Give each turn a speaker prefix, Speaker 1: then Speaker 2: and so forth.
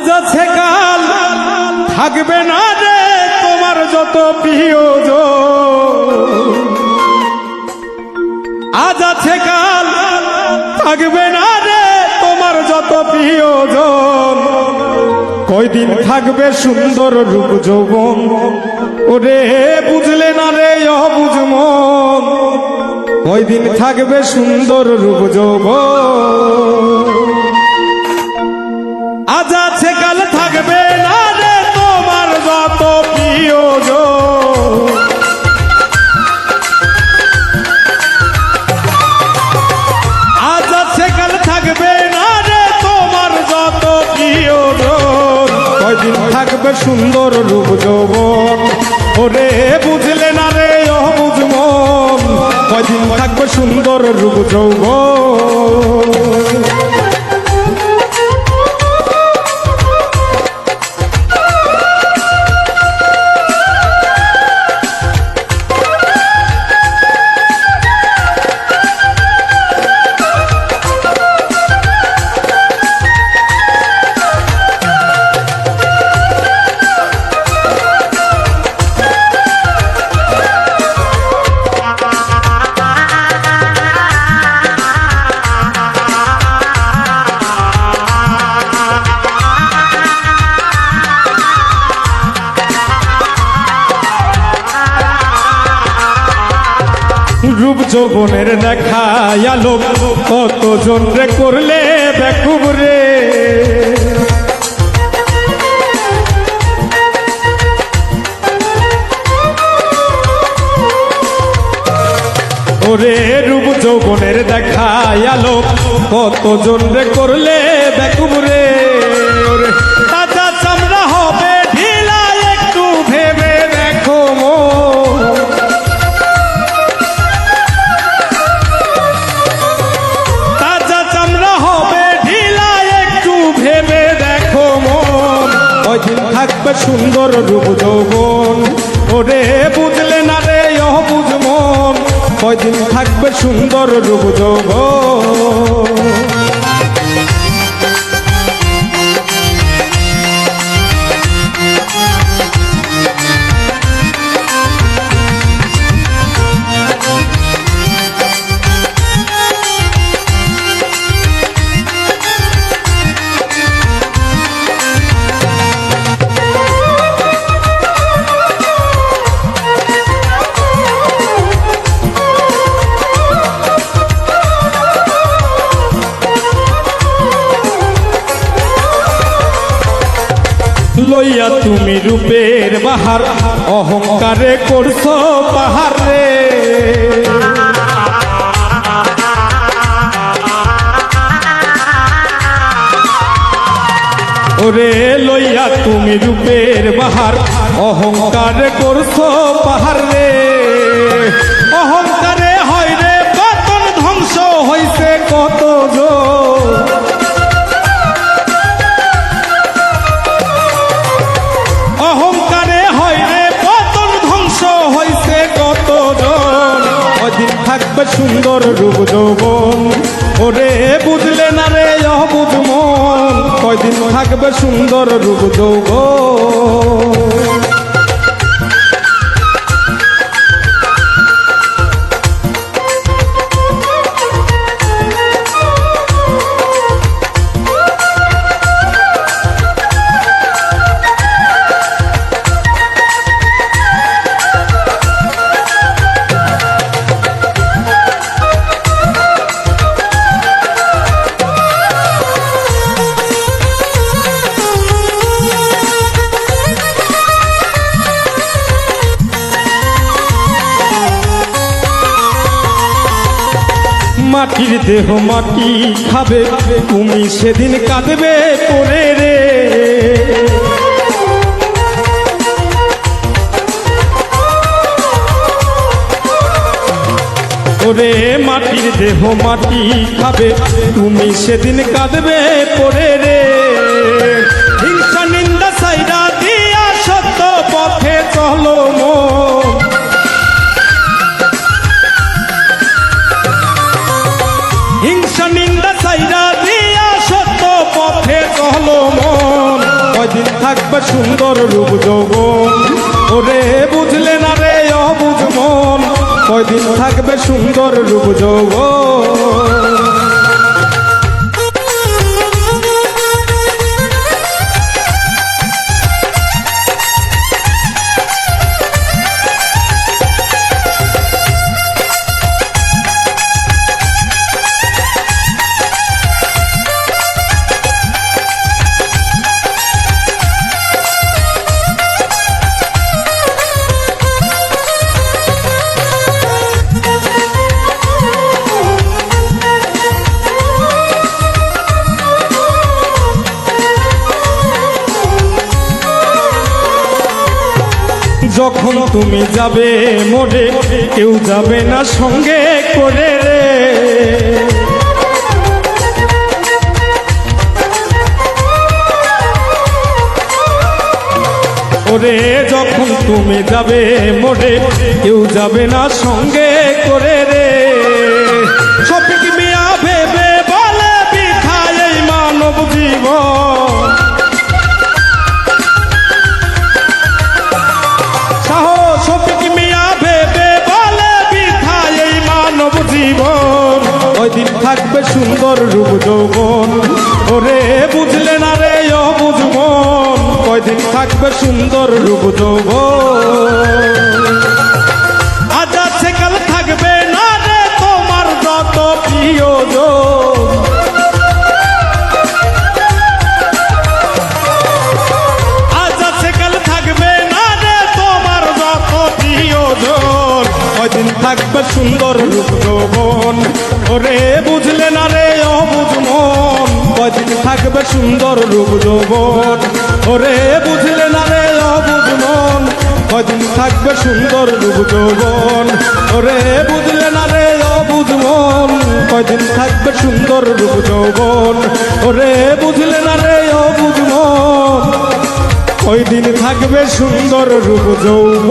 Speaker 1: আজ আছে কাল। থাকবে না রে তোমার যত প্রিয় আজ আছে কাল। থাকবে না রে তোমার যত প্রিয়জন। কয়দিন থাকবে সুন্দর রূপ যৌবন? ওরে, বুঝলে না রে অবুঝম কয়দিন থাকবে সুন্দর রূপ যৌবন? সুন্দর রূপ যৌবন। ওরে বুঝলে না রে ও বুঝমন কয়দিন থাকবে সুন্দর রূপ যৌবন। রূপ যৌবনের দেখা আলো কতজন রে করলে বেকুব রে? ওরে রূপ যৌবনের দেখা আলো কতজন রে করলে বেকুব রে? সুন্দর রূপ যৌবন। ওরে বুঝলে না রে অহ বুঝমন কয়দিন থাকবে সুন্দর রূপ যৌবন। লইয়া তুমি রূপের বাহার, অহংকারে করছ পাহাড় রে। ওরে লইয়া তুমি রূপের বাহার, অহংকারে করছ পাহাড় রে। অহংকারে হয় রে পতন ধ্বংস হইছে কত জোর বুঝলে না রে অবুধ মন। কয়দিন থাকবে সুন্দর রূপ যৌবন। মাটির দেহ মাটি খাবে, তুমি সেদিন কাঁদবে পরে রে। ওরে মাটির দেহ মাটি খাবে, তুমি সেদিন কাঁদবে পরে রে। হিংসা নিন্দা সাইরা দিয়া সত্য পথে চলো থাকবে সুন্দর রূপ যৌব ওরে বুঝলে না রে অবুঝ মন, কয়দিন থাকবে সুন্দর রূপ যৌবন। যখন তুমি যাবে মোড়ে, কেউ যাবে না সঙ্গে করে রে। ওরে, যখন তুমি যাবে মোড়ে, কেউ যাবে না সঙ্গে করে রে। সপিক মিয়া ভেবে বলে বিখায় মানব জীবন। থাকবে সুন্দর রূপ যৌবন। ওরে, বুঝলে না রে ও বুঝবন কয়দিন থাকবে সুন্দর রূপ যৌবন। বুঝলে না রে অবুঝ মন? কয়দিন থাকবে সুন্দর রূপ যৌবন? ওরে, বুঝলে না রে অবুঝ মন? কয়দিন থাকবে সুন্দর রূপ যৌবন? ওরে, বুঝলে না রে অবুঝ মন? কয়দিন থাকবে সুন্দর রূপ যৌবন? ওরে, বুঝলে না রে অবুঝ মন? ওই দিন থাকবে সুন্দর রূপ যৌব